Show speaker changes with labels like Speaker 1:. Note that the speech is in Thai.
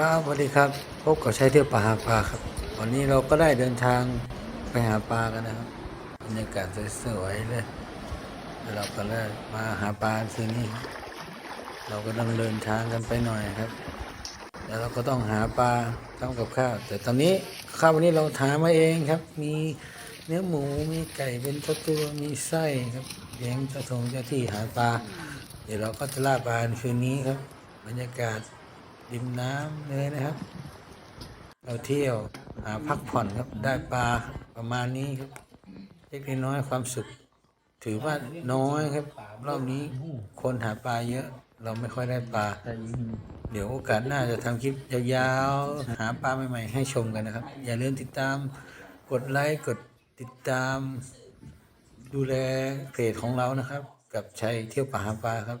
Speaker 1: ครับสวัสดีครับ พบกับชัยเที่ยวป่าหาปลาครับ วันนี้เราก็ได้เดินทางไปหาปลากันนะครับบรรยากาศสวยๆเลยแล้วเราก็ได้มาหาปลาคืนนี้ เราก็ต้องเดินทางกันไปหน่อยครับ แล้วเราก็ต้องหาปลาทำกับข้าว แต่ตอนนี้ข้าววันนี้เราหามาเองครับ มีเนื้อหมู มีไก่เป็นตัวตัว มีไส้ครับเลี้ยงเจ้าทงเจ้าที่หาปลา เดี๋ยวเราก็จะล่าปลาคืนนี้ครับ บรรยากาศ ริมน้ำเลยนะครับ เราเที่ยวหาพักผ่อนครับได้ปลาประมาณนี้ครับเล็กน้อยความสุข ถือว่าน้อยครับ รอบนี้คนหาปลาเยอะ เราไม่ค่อยได้ปลา เดี๋ยวโอกาสหน้าจะทำคลิปยาวๆ หาปลาใหม่ๆให้ชมกันนะครับ อย่าลืมติดตามกดไลค์กดติดตามดูแลเพจของเรานะครับ กับชัยเที่ยวป่าหาปลาครับ